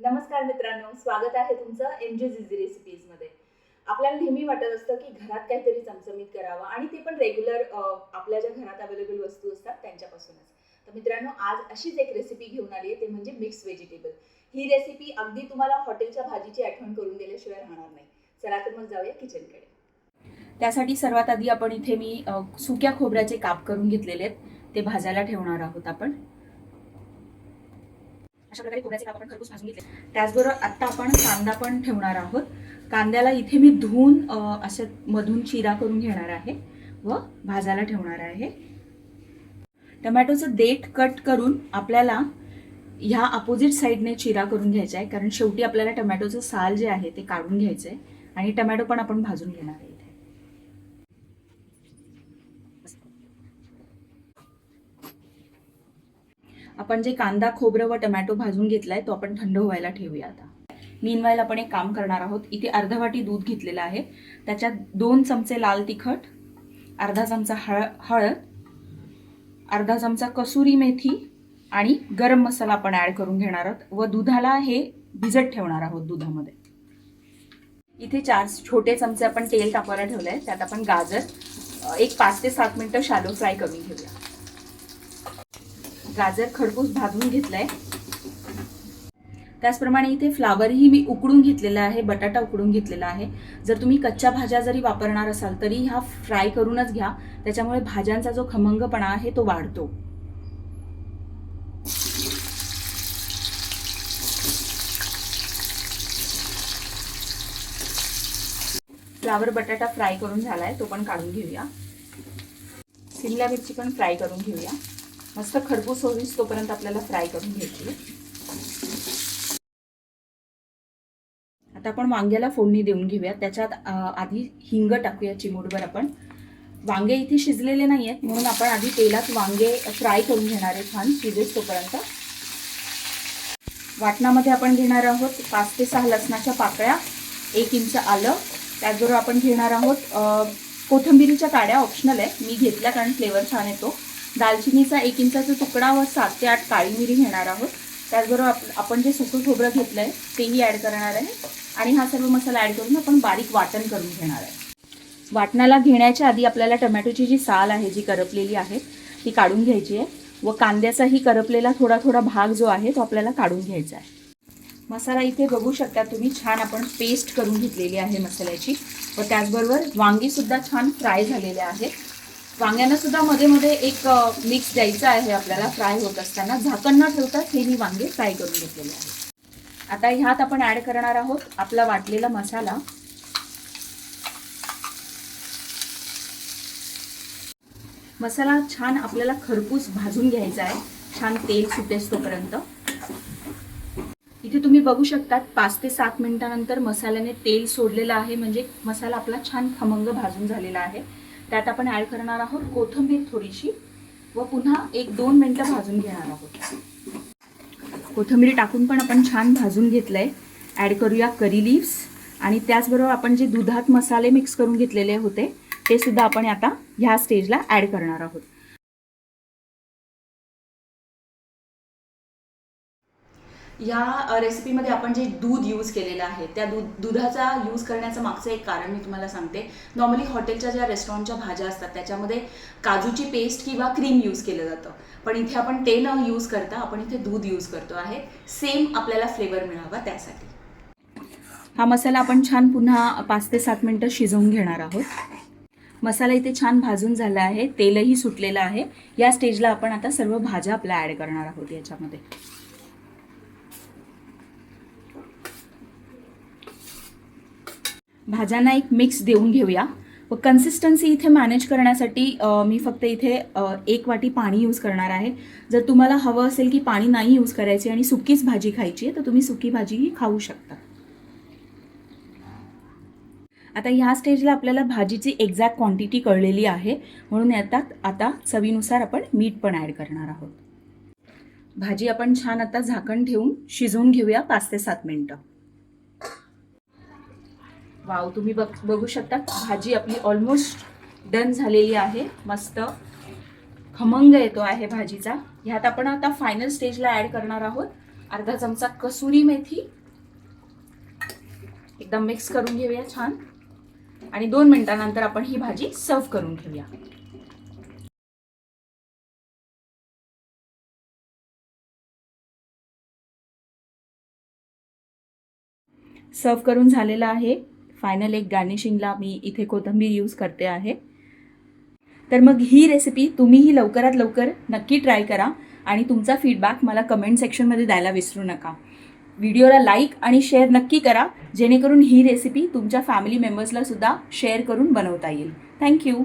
नमस्कार मित्रांनो स्वागत आहे तुमचं एम जे झिझी रेसिपीजमध्ये आपल्याला नेहमी वाटत असतं की घरात काहीतरी चमचमीत करावं आणि ते पण रेग्युलर आपल्या ज्या घरात अवेलेबल वस्तू असतात त्यांच्यापासूनच. तर मित्रांनो आज अशीच एक रेसिपी घेऊन आली आहे ते म्हणजे मिक्स व्हेजिटेबल ही रेसिपी अगदी तुम्हाला हॉटेलच्या भाजीची आठवण करून दिल्याशिवाय राहणार नाही. चला तर मग जाऊया किचनकडे त्यासाठी सर्वात आधी आपण इथे मी सुक्या खोबऱ्याचे काप करून घेतलेले आहेत. ते भाजायला ठेवणार आहोत आपण. अशा प्रकारे खोबऱ्याचे काप आपण खरपूस भाजून घेतले. त्याचबरोबर आत्ता आपण कांदा पण ठेवणार आहोत. कांद्याला इथे मी धुवून असं मधून चिरा करून घेणार आहे व भाजायला ठेवणार आहे. टमॅटोचं देठ कट करून आपल्याला ह्या अपोजिट साईडने चिरा करून घ्यायचा आहे. कारण शेवटी आपल्याला टमॅटोचं साल जे आहे ते काढून घ्यायचं आहे. आणि टमॅटो पण आपण भाजून घेणार आहे इथे आपण जे कांदा खोबरं व टमॅटो भाजून घेतलाय तो आपण थंड व्हायला ठेवूया आता. मीनवाईल आपण एक काम करणार आहोत. इथे अर्धा वाटी दूध घेतलेलं आहे. त्याच्यात दोन चमचे लाल तिखट अर्धा चमचा हळ हळद अर्धा चमचा कसुरी मेथी आणि गरम मसाला आपण ॲड करून घेणार आहोत. व दुधाला हे भिजत ठेवणार आहोत दुधामध्ये. इथे चार छोटे चमचे आपण तेल टाकायला ठेवलं आहे त्यात आपण गाजर एक पाच ते सात मिनटं शॅलो फ्राय करून घेऊया. गाजर खडपूस भाजून घेतलंय. त्याचप्रमाणे इथे फ्लावरही मी उकडून घेतलेला आहे बटाटा उकडून घेतलेला आहे. जर तुम्ही कच्च्या भाज्या जरी वापरणार असाल तरी ह्या फ्राय करूनच घ्या. त्याच्यामुळे भाज्यांचा जो खमंगपणा आहे तो वाढतो. फ्लावर बटाटा फ्राय करून झाला आहे तो पण काढून घेऊया. सिमला मिरची पण फ्राय करून घेऊया. मस्त खरपूस होईस तोपर्यंत आपल्याला फ्राय करून घ्यायची. आता आपण वांग्याला फोडणी देऊन घेऊया. त्याच्यात आधी हिंग टाकूया चिमूटभर आपण. वांगे इथे शिजलेले नाही आहेत म्हणून आपण आधी तेलात वांगे फ्राय करून घेणार आहे छान शिजेस तोपर्यंत. वाटणामध्ये आपण घेणार आहोत पाच ते सहा लसणाच्या पाकळ्या एक इंच आलं. त्याचबरोबर आपण घेणार आहोत अ, कोथिंबिरीच्या काड्या ऑप्शनल आहे. मी घेतल्या कारण फ्लेवर छान येतो. दालचिनीचा एक इंचाचा तुकडा व सात ते आठ काळी मिरी घेणार आहोत. त्याचबरोबर आप- आपण जे सुकं खोबरं घेतलं आहे तेही ॲड करणार आहे. आणि हा सर्व मसाला ॲड करून आपण बारीक वाटण करून घेणार आहे. वाटणाला घेण्याच्या आधी आपल्याला टमॅटोची जी साल आहे जी करपलेली आहे ती काढून घ्यायची आहे. व कांद्याचाही करपलेला थोडा थोडा भाग जो आहे तो आपल्याला काढून घ्यायचा आहे. मसाला इथे बघू शकता तुम्ही छान आपण पेस्ट करून घेतलेली आहे मसाल्याची. व त्याचबरोबर वांगीसुद्धा छान फ्राय झालेले आहेत. वांग्यांना सुद्धा मध्ये मध्ये एक मिक्स द्यायचं आहे आपल्याला. फ्राय होत असताना झाकण न ठेवताच हे मी वांगे फ्राय करून घेतलेले आहे आता ह्यात आपण ऍड करणार आहोत आपला वाटलेला मसाला. मसाला छान आपल्याला खरपूस भाजून घ्यायचा आहे. छान तेल सुटेस तोपर्यंत. इथे तुम्ही बघू शकता पाच ते सात मिनिटानंतर मसाल्याने तेल सोडलेलं आहे. म्हणजे मसाला आपला छान खमंग भाजून झालेला आहे. त्यात आपण ॲड करणार आहोत कोथिंबीर थोडीशी व पुन्हा एक दोन मिनटं भाजून घेणार आहोत. कोथिंबीर टाकून पण आपण छान भाजून घेतलंय. ॲड करूया करी लिव्स आणि त्याचबरोबर आपण जे दुधात मसाले मिक्स करून घेतलेले होते ते सुद्धा आपण आता ह्या स्टेजला ॲड करणार आहोत. या रेसिपीमध्ये आपण जे दूध यूज केलेलं आहे त्या दूध दुधाचा यूज करण्याचं मागचं एक कारण मी तुम्हाला सांगते. नॉर्मली हॉटेलच्या ज्या रेस्टॉरंटच्या भाज्या असतात त्याच्यामध्ये काजूची पेस्ट किंवा क्रीम यूज केलं जातं. पण इथे आपण ते न यूज करता आपण इथे दूध यूज करतो आहे. सेम आपल्याला फ्लेवर मिळावा त्यासाठी. हा मसाला आपण छान पुन्हा पाच ते सात मिनटं शिजवून घेणार आहोत. मसाला इथे छान भाजून झाला आहे तेलही सुटलेलं आहे. या स्टेजला आपण आता सर्व भाज्या आपल्या ॲड करणार आहोत याच्यामध्ये. भाज्यांना एक मिक्स देऊन घेऊया. व कन्सिस्टन्सी इथे मॅनेज करण्यासाठी मी फक्त इथे एक वाटी पाणी यूज करणार आहे. जर तुम्हाला हवं असेल की पाणी नाही यूज करायची आणि सुकीच भाजी खायची आहे तर तुम्ही सुकी भाजीही खाऊ शकता. आता ह्या स्टेजला आपल्याला भाजीची एक्झॅक्ट क्वांटिटी कळलेली आहे. म्हणून यातात आता चवीनुसार आपण मीठ पण ॲड करणार आहोत. भाजी आपण छान आता झाकण ठेवून शिजवून घेऊया पाच ते सात मिनटं. वाव तुम्ही बघ बघू शकता भाजी आपली ऑलमोस्ट डन झालेली आहे मस्त. खमंग येतो आहे भाजीचा. ह्यात आपण आता फायनल स्टेजला ॲड करणार आहोत. अर्धा चमचा कसुरी मेथी. एकदम मिक्स करून घेऊया छान. आणि दोन मिनिटानंतर आपण ही भाजी सर्व करून घेऊया. सर्व करून झालेलं आहे. फायनल एक गार्निशिंगला मी इथे कोथिंबीर यूज करते आहे. तर मग ही रेसिपी तुम्हीही लवकरात लवकर नक्की ट्राय करा आणि तुमचा फीडबॅक मला कमेंट सेक्शनमध्ये द्यायला विसरू नका. व्हिडिओला लाईक आणि शेअर नक्की करा जेणेकरून ही रेसिपी तुमच्या फॅमिली मेंबर्सला सुद्धा शेअर करून बनवता येईल. थँक्यू